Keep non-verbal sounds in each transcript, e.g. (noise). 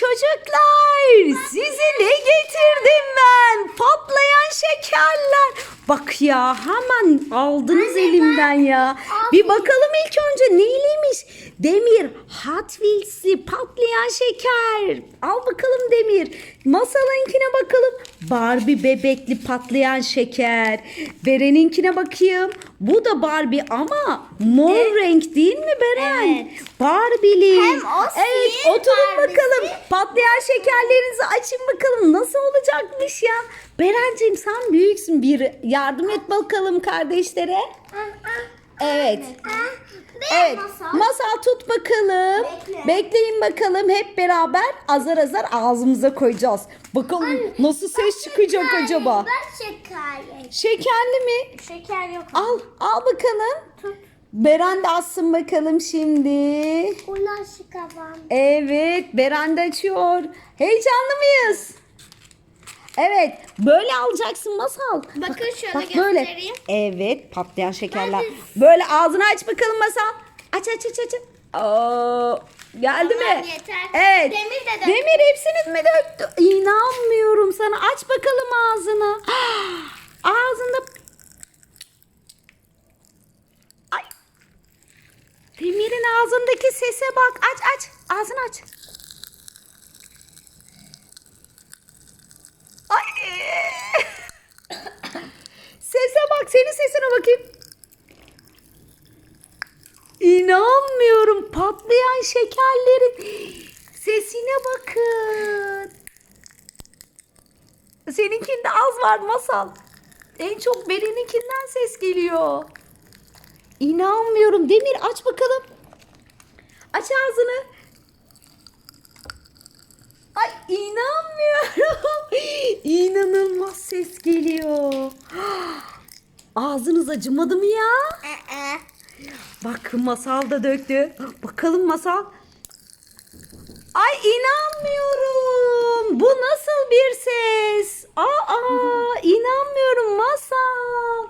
çocuklar size ne getirdim ben? Patlayan şekerler. Bak ya hemen aldınız elimden ya. Bir bakalım ilk önce neyliymiş? Demir Hot Wheels'i patlayan şeker. Al bakalım Demir. Masalınkine bakalım. Barbie bebekli patlayan şeker. Beren'inkine bakayım. Bu da Barbie ama mor renk değil mi Beren? Evet. Barbie'li. Hem o Evet oturun Barbie'si. bakalım. Patlayan şekerlerinizi açın bakalım. Nasıl olacakmış ya? Berenciğim sen büyüksün bir yardım et bakalım kardeşlere. Evet. Evet. Masal tut bakalım. Bekle. Bekleyin bakalım hep beraber azar azar ağzımıza koyacağız. Bakalım nasıl ses çıkacak acaba? Ben şeker. Şekerli mi? Şeker yok. Al, al bakalım. Beren de açsın bakalım şimdi. Ulan şıkavam. Evet, Beren de açıyor. Heyecanlı mıyız? Evet, böyle alacaksın masal. Bakın şöyle bak böyle. göstereyim. Evet, patlayan şekerler. Hadi. Böyle ağzını aç bakalım masal. Aç aç aç aç. Oo, geldi Tamam, mi? yeter. Evet. Demir de döktü. Demir hepsini mi döktü? İnanmıyorum sana. Aç bakalım ağzını. (gasps) Ağzında Ay. Demir'in ağzındaki sese bak. Aç aç. Ağzını aç. Ay. Sese bak. Senin sesine bakayım. İnanmıyorum. Patlayan şekerlerin sesine bakın. Seninkinde az var masal. En çok Beren'inkinden ses geliyor. İnanmıyorum. Demir aç bakalım. Aç ağzını. Ay inanmıyorum. (laughs) İnanılmaz ses geliyor. Ağzınız acımadı mı ya? Bak masal da döktü. Bakalım masal. Ay inanmıyorum. Bu nasıl bir ses? Aa inanmıyorum masal.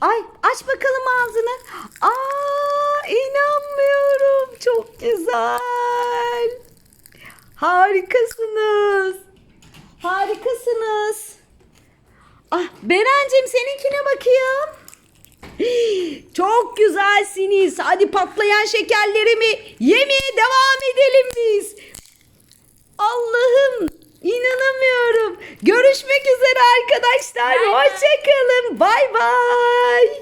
Ay aç bakalım ağzını. Aa inanmıyorum. Çok güzel. Harikasınız. Harikasınız. Berencim seninkine bakayım. Çok güzelsiniz. Hadi patlayan şekerlerimi yemeye devam edelim biz. Allah'ım inanamıyorum. Görüşmek üzere arkadaşlar. Hoşçakalın. Bay bay.